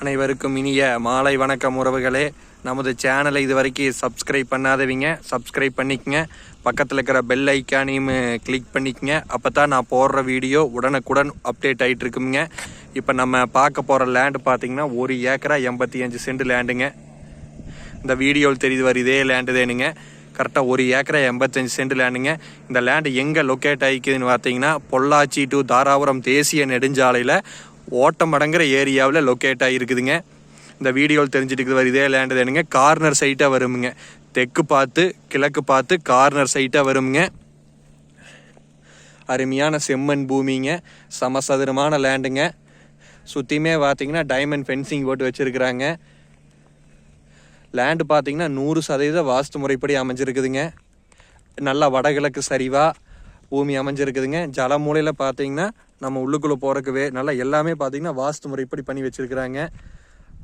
அனைவருக்கும் இனிய மாலை வணக்கம் உறவுகளே. நமது சேனலை இது வரைக்கும் சப்ஸ்கிரைப் பண்ணாதவங்க. சப்ஸ்கிரைப் பண்ணிக்கங்க. பக்கத்தில் இருக்கிற பெல் ஐக்கானையும் கிளிக் பண்ணிக்கங்க. அப்போ தான் நான் போடுற வீடியோ உடனுக்குடன் அப்டேட் ஆகிட்டு இருக்குங்க இப்போ நம்ம பார்க்க போகிற லேண்டு பார்த்தீங்கன்னா ஒரு ஏக்கரா எண்பத்தி அஞ்சு சென்ட் லேண்டுங்க இந்த வீடியோவில் தெரியுது வர இதே லேண்டு தேனுங்க. கரெக்டாக ஒரு ஏக்கரா எண்பத்தஞ்சு சென்ட் லேண்டுங்க இந்த லேண்டு எங்கே லொக்கேட் ஆகிக்குதுன்னு பார்த்தீங்கன்னா பொள்ளாச்சி டு தாராபுரம் தேசிய நெடுஞ்சாலையில் ஓட்டம் அடங்குற ஏரியாவில் லொக்கேட் ஆகிருக்குதுங்க இந்த வீடியோவில் தெரிஞ்சுட்டு வர இதே லேண்டு தானுங்க கார்னர் சைட்டாக வருமுங்க. தெற்கு பார்த்து கிழக்கு பார்த்து கார்னர் சைட்டாக வருமுங்க. அருமையான செம்மண் பூமிங்க. சமசதுரமான லேண்டுங்க சுற்றியுமே பார்த்தீங்கன்னா டைமண்ட் ஃபென்சிங் போட்டு வச்சுருக்குறாங்க. லேண்டு பார்த்தீங்கன்னா நூறு சதவீத வாஸ்து முறைப்படி அமைஞ்சிருக்குதுங்க. நல்லா வடகிழக்கு சரிவாக பூமி அமைஞ்சிருக்குதுங்க. ஜல மூலையில் பார்த்தீங்கன்னா நம்ம உள்ளுக்குள்ளே போகிறக்குவே நல்லா எல்லாமே பார்த்தீங்கன்னா வாஸ்து முறைப்படி பண்ணி வச்சுருக்குறாங்க.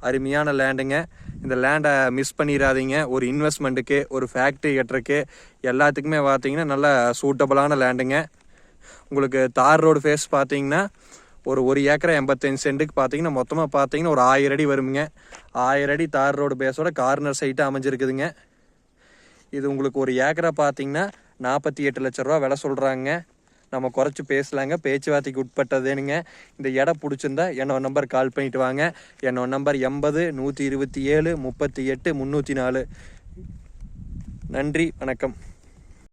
அருமையான லேண்டுங்க. இந்த லேண்டை மிஸ் பண்ணிடாதீங்க ஒரு இன்வெஸ்ட்மெண்ட்டுக்கு ஒரு ஃபேக்ட்ரி கட்டுறக்கு எல்லாத்துக்குமே பார்த்தீங்கன்னா நல்ல சூட்டபுளான லேண்டுங்க. உங்களுக்கு தார் ரோடு ஃபேஸ் பார்த்தீங்கன்னா ஒரு ஒரு ஏக்கரை எண்பத்தஞ்சு சென்ட்டுக்கு பார்த்தீங்கன்னா மொத்தமாக பார்த்தீங்கன்னா ஒரு ஆயிரம் அடி வருங்க ஆயிரம் அடி தார் ரோடு பேஸோட கார்னர் சைட்டு அமைஞ்சிருக்குதுங்க. இது உங்களுக்கு ஒரு ஏக்கரை பார்த்தீங்கன்னா நாற்பத்தி எட்டு லட்ச ரூபா விலை சொல்கிறாங்க நம்ம குறைச்சி பேசலாங்க. பேச்சுவார்த்தைக்கு உட்பட்டதேனுங்க இந்த இடம் பிடிச்சிருந்தா என்னோட நம்பர் கால் பண்ணிட்டு வாங்க. என்னோட நம்பர் எண்பது நூற்றி இருபத்தி ஏழு முப்பத்தி எட்டு முந்நூற்றி நாலு. நன்றி வணக்கம்.